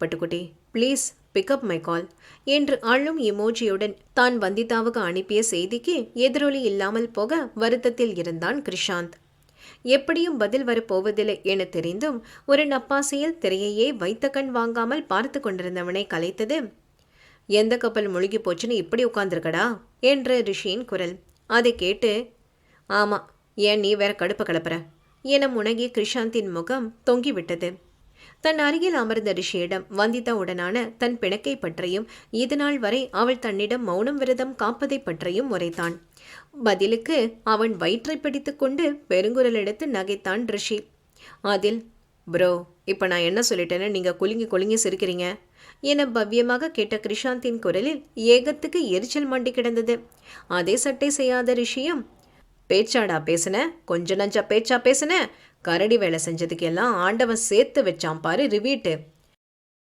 Pattukkutti please pick up my call என்று அழும் இமோஜியுடன் தான் வந்திதாவுக்கு அனுப்பிய செய்திக்கு எதிரொலி இல்லாமல் போக வருத்தத்தில் இருந்தான் கிருஷாந்த். எப்படியும் பதில் வரப்போவதில்லை என தெரிந்தும் ஒரு நப்பாசையில் திரையையே வைத்த கண் வாங்காமல் பார்த்து கொண்டிருந்தவனை கலைத்தது எந்த கப்பல் முழுகி போச்சுன்னு இப்படி உட்காந்துருக்கடா என்று ரிஷியின் குரல். அதை கேட்டு ஆமா ஏன் நீ வேற கடுப்பு கலப்புற என முனகிய கிருஷாந்தின் முகம் தொங்கிவிட்டது. தன் அருகில் அமர்ந்த ரிஷியிடம் வந்திதா உடனான தன் பிணக்கை பற்றியும் இதுநாள் வரை அவள் தன்னிடம் மௌனம் விரதம் காப்பதை பற்றியும் உரைத்தான். பதிலுக்கு அவன் வயிற்றை பிடித்துக்கொண்டு பெருங்குரல் எடுத்து நகைத்தான் ரிஷி. அதில் ப்ரோ இப்போ நான் என்ன சொல்லிட்டேன்னு நீங்கள் குலுங்கி குலுங்கி சிரிக்கிறீங்க? என பவ்யமாக கேட்ட கிருஷாந்தின் குரலில் ஏகத்துக்கு எரிச்சல் மண்டி கிடந்தது. அதே சட்டை செய்யாத ரிஷியும் பேச்சாடா பேசின? கொஞ்ச நஞ்சா பேச்சா பேசின? கரடி வேலை செஞ்சதுக்கு எல்லாம் ஆண்டவன் சேர்த்து வச்சான் பாரு ரிவீட்டு.